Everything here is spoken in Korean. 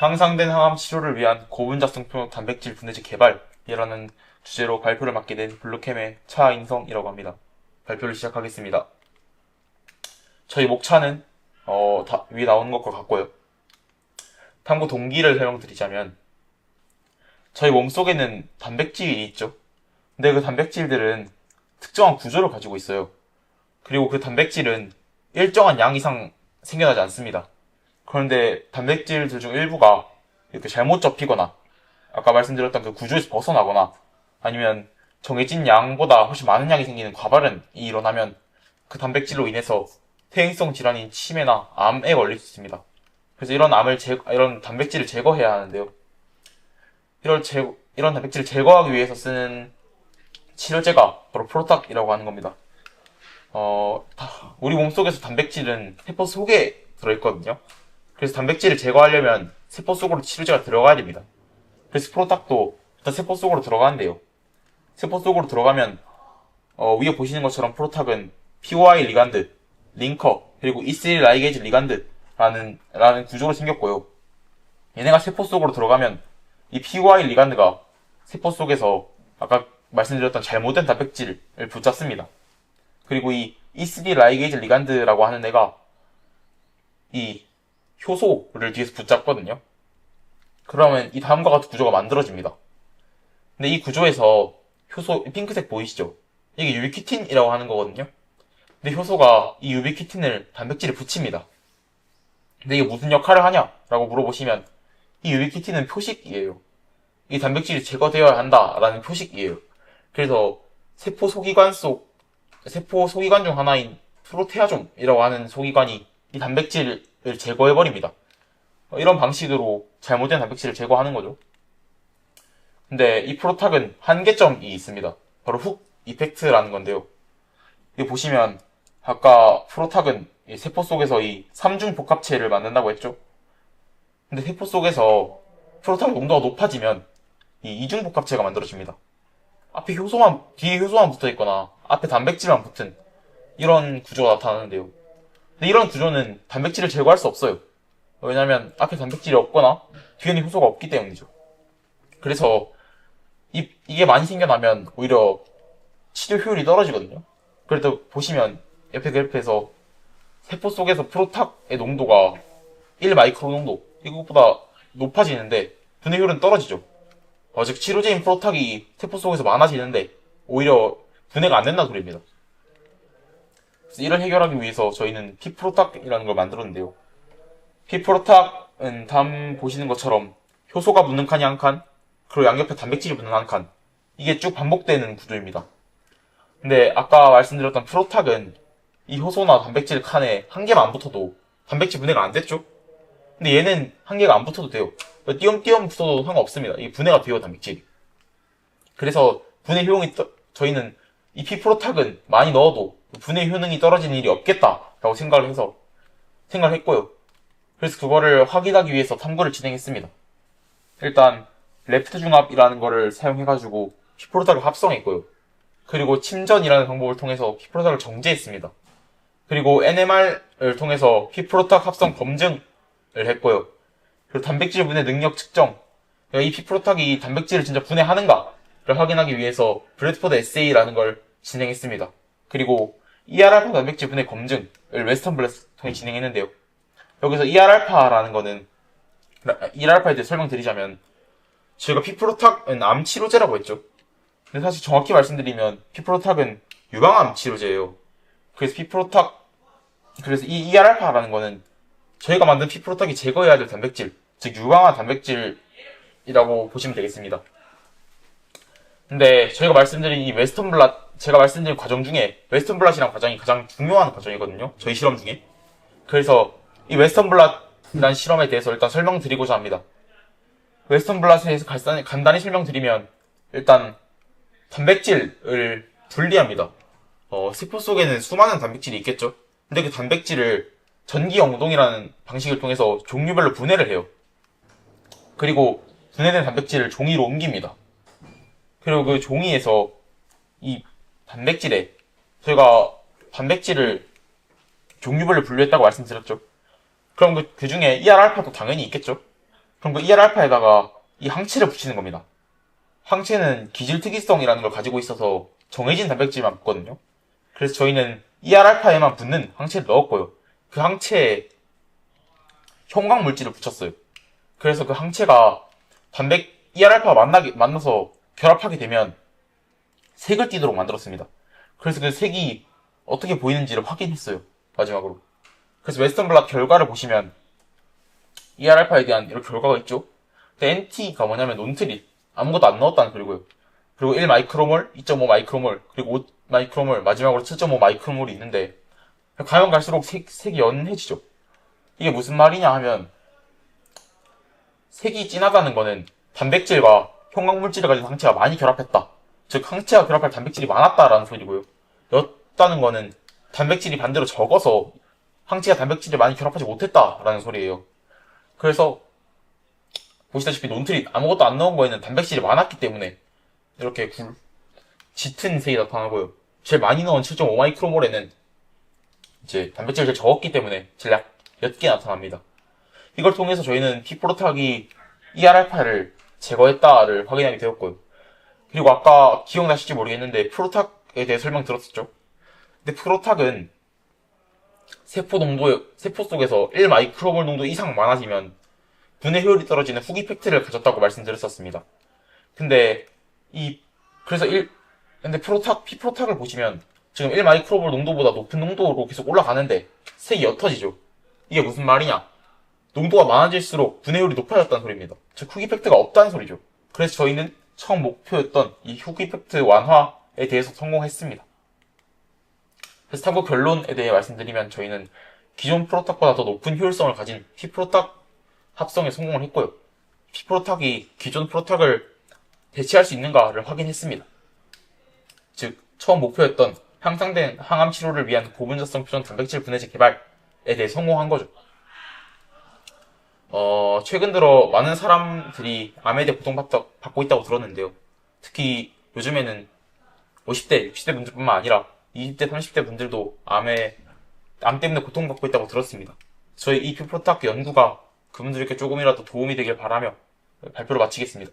향상된 항암 치료를 위한 고분자성표 단백질 분해제 개발이라는 주제로 발표를 맡게 된 블루캠의 차인성이라고 합니다. 발표를 시작하겠습니다. 저희 목차는 어, 다 위에 나오는 것과 같고요. 탐구 동기를 설명드리자면 저희 몸속에는 단백질이 있죠. 근데 그 단백질들은 특정한 구조를 가지고 있어요. 그리고 그 단백질은 일정한 양 이상 생겨나지 않습니다. 그런데 단백질들 중 일부가 이렇게 잘못 접히거나 아까 말씀드렸던 그 구조에서 벗어나거나 아니면 정해진 양보다 훨씬 많은 양이 생기는 과발현이 일어나면 그 단백질로 인해서 퇴행성 질환인 치매나 암에 걸릴 수 있습니다. 그래서 이런 암을 제 이런 단백질을 제거해야 하는데요. 이런 제 이런 단백질을 제거하기 위해서 쓰는 치료제가 바로 프로탁이라고 하는 겁니다. 어, 다- 우리 몸 속에서 단백질은 세포 속에 들어있거든요. 그래서 단백질을 제거하려면 세포 속으로 치료제가 들어가야 됩니다. 그래서 프로탁도 일단 세포 속으로 들어가는데요. 세포 속으로 들어가면 어, 위에 보시는 것처럼 프로탁은 POI 리간드, 링커, 그리고 E3 라이게이즈 리간드라는 라는 구조로 생겼고요. 얘네가 세포 속으로 들어가면 이 POI 리간드가 세포 속에서 아까 말씀드렸던 잘못된 단백질을 붙잡습니다. 그리고 이 E3 라이게이즈 리간드라고 하는 애가 이 효소를 뒤에서 붙잡거든요. 그러면 이 다음과 같은 구조가 만들어집니다. 근데 이 구조에서 효소, 핑크색 보이시죠? 이게 유비키틴이라고 하는 거거든요. 근데 효소가 이 유비키틴을 단백질에 붙입니다. 근데 이게 무슨 역할을 하냐라고 물어보시면 이 유비키틴은 표식이에요. 이 단백질이 제거되어야 한다라는 표식이에요. 그래서 세포 소기관 속 세포 소기관 중 하나인 프로테아좀이라고 하는 소기관이 이 단백질을 제거해버립니다. 어, 이런 방식으로 잘못된 단백질을 제거하는 거죠. 근데 이 프로탁은 한계점이 있습니다. 바로 훅 이펙트라는 건데요. 여기 보시면 아까 프로탁은 이 세포 속에서 이 3중 복합체를 만든다고 했죠. 근데 세포 속에서 프로탁 농도가 높아지면 이 2중 복합체가 만들어집니다. 앞에 효소만 뒤에 효소만 붙어 있거나 앞에 단백질만 붙은 이런 구조가 나타나는데요. 근데 이런 구조는 단백질을 제거할 수 없어요. 왜냐하면 앞에 단백질이 없거나 뒤에는 효소가 없기 때문이죠. 그래서 이, 이게 많이 생겨나면 오히려 치료 효율이 떨어지거든요. 그래도 보시면 옆에 그래프에서 세포 속에서 프로탁의 농도가 1 마이크로 농도 이것보다 높아지는데 분해 효율은 떨어지죠. 어, 즉 치료제인 프로탁이 세포 속에서 많아지는데 오히려 분해가 안 된다는 소리입니다. 그래서 이를 해결하기 위해서 저희는 피프로탁이라는 걸 만들었는데요. 피프로탁은 다음 보시는 것처럼 효소가 붙는 칸이 한 칸, 그리고 양옆에 단백질이 붙는 한 칸. 이게 쭉 반복되는 구조입니다. 근데 아까 말씀드렸던 프로탁은 이 효소나 단백질 칸에 한 개만 안 붙어도 단백질 분해가 안 됐죠? 근데 얘는 한 개가 안 붙어도 돼요. 띄엄띄엄 붙어도 상관없습니다. 이 분해가 돼요, 단백질이. 그래서 분해 효용이 떠- 저희는 이 피프로탁은 많이 넣어도 분해 효능이 떨어지는 일이 없겠다라고 생각을 해서 생각을 했고요. 그래서 그거를 확인하기 위해서 탐구를 진행했습니다. 일단 레프트 중합이라는 거를 사용해가지고 피프로탁을 합성했고요. 그리고 침전이라는 방법을 통해서 피프로탁을 정제했습니다. 그리고 NMR을 통해서 피프로탁 합성 검증을 했고요. 그리고 단백질 분해 능력 측정. 이 피프로탁이 단백질을 진짜 분해하는가를 확인하기 위해서 브래드포드 에세이라는 걸 진행했습니다. 그리고 ER알파 단백질 분해 검증을 웨스턴 블레스 통해 진행했는데요. 여기서 ER알파라는 거는 ER알파에 대해 설명드리자면 저희가 피프로탁은 암 치료제라고 했죠. 근데 사실 정확히 말씀드리면 피프로탁은 유방암 치료제예요. 그래서 피프로탁 그래서 이 ER알파라는 거는 저희가 만든 피프로탁이 제거해야 될 단백질, 즉 유방암 단백질이라고 보시면 되겠습니다. 근데 저희가 말씀드린 이 웨스턴 블랏 제가 말씀드린 과정 중에 웨스턴 블랏이라는 과정이 가장 중요한 과정이거든요. 저희 실험 중에. 그래서 이 웨스턴 블랏이라는 실험에 대해서 일단 설명드리고자 합니다. 웨스턴 블랏에 대해서 간단히, 간단히 설명드리면 일단 단백질을 분리합니다. 어, 세포 속에는 수많은 단백질이 있겠죠. 근데 그 단백질을 전기 영동이라는 방식을 통해서 종류별로 분해를 해요. 그리고 분해된 단백질을 종이로 옮깁니다. 그리고 그 종이에서 이 단백질에 저희가 단백질을 종류별로 분류했다고 말씀드렸죠. 그럼 그, 그 중에 ER알파도 당연히 있겠죠. 그럼 그 ER알파에다가 이 항체를 붙이는 겁니다. 항체는 기질 특이성이라는 걸 가지고 있어서 정해진 단백질만 붙거든요. 그래서 저희는 ER알파에만 붙는 항체를 넣었고요. 그 항체에 형광 물질을 붙였어요. 그래서 그 항체가 단백 ER알파 만나게 만나서 결합하게 되면 색을 띠도록 만들었습니다. 그래서 그 색이 어떻게 보이는지를 확인했어요. 마지막으로. 그래서 웨스턴 블락 결과를 보시면 ER알파에 대한 이런 결과가 있죠. 근데 NT가 뭐냐면 논트리 아무것도 안 넣었다는 소리고요. 그리고 1 마이크로몰, 2.5 마이크로몰, 그리고 5 마이크로몰, 마지막으로 7.5 마이크로몰이 있는데 가면 갈수록 색, 색이 연해지죠. 이게 무슨 말이냐 하면 색이 진하다는 거는 단백질과 형광물질을 가진 항체가 많이 결합했다. 즉 항체가 결합할 단백질이 많았다라는 소리고요. 였다는 거는 단백질이 반대로 적어서 항체가 단백질을 많이 결합하지 못했다라는 소리예요. 그래서 보시다시피 논트리 아무것도 안 넣은 거에는 단백질이 많았기 때문에 이렇게 굴, 짙은 색이 나타나고요. 제일 많이 넣은 7.5 마이크로몰에는 이제 단백질이 제일 적었기 때문에 제일 약, 옅게 나타납니다. 이걸 통해서 저희는 피프로탁이 ER알파를 제거했다를 확인하게 되었고요. 그리고 아까 기억나실지 모르겠는데 프로탁에 대해 설명 들었었죠? 근데 프로탁은 세포 농도, 세포 속에서 1 마이크로몰 농도 이상 많아지면 분해 효율이 떨어지는 후기 이펙트를 가졌다고 말씀드렸었습니다. 근데 이 그래서 1 근데 프로탁 피프로탁을 보시면 지금 1 마이크로몰 농도보다 높은 농도로 계속 올라가는데 색이 옅어지죠. 이게 무슨 말이냐? 농도가 많아질수록 분해율이 높아졌다는 소리입니다. 즉 후기 이펙트가 없다는 소리죠. 그래서 저희는 처음 목표였던 이 후기 이펙트 완화에 대해서 성공했습니다. 그래서 탐구 결론에 대해 말씀드리면 저희는 기존 프로탁보다 더 높은 효율성을 가진 피프로탁 합성에 성공을 했고요. 피프로탁이 기존 프로탁을 대체할 수 있는가를 확인했습니다. 즉 처음 목표였던 향상된 항암 치료를 위한 고분자성 표준 단백질 분해제 개발에 대해 성공한 거죠. 어, 최근 들어 많은 사람들이 암에 대해 고통받고 있다고 들었는데요. 특히 요즘에는 50대, 60대 분들뿐만 아니라 20대, 30대 분들도 암에, 암 때문에 고통받고 있다고 들었습니다. 저희 이 피프로탁 연구가 그분들에게 조금이라도 도움이 되길 바라며 발표를 마치겠습니다.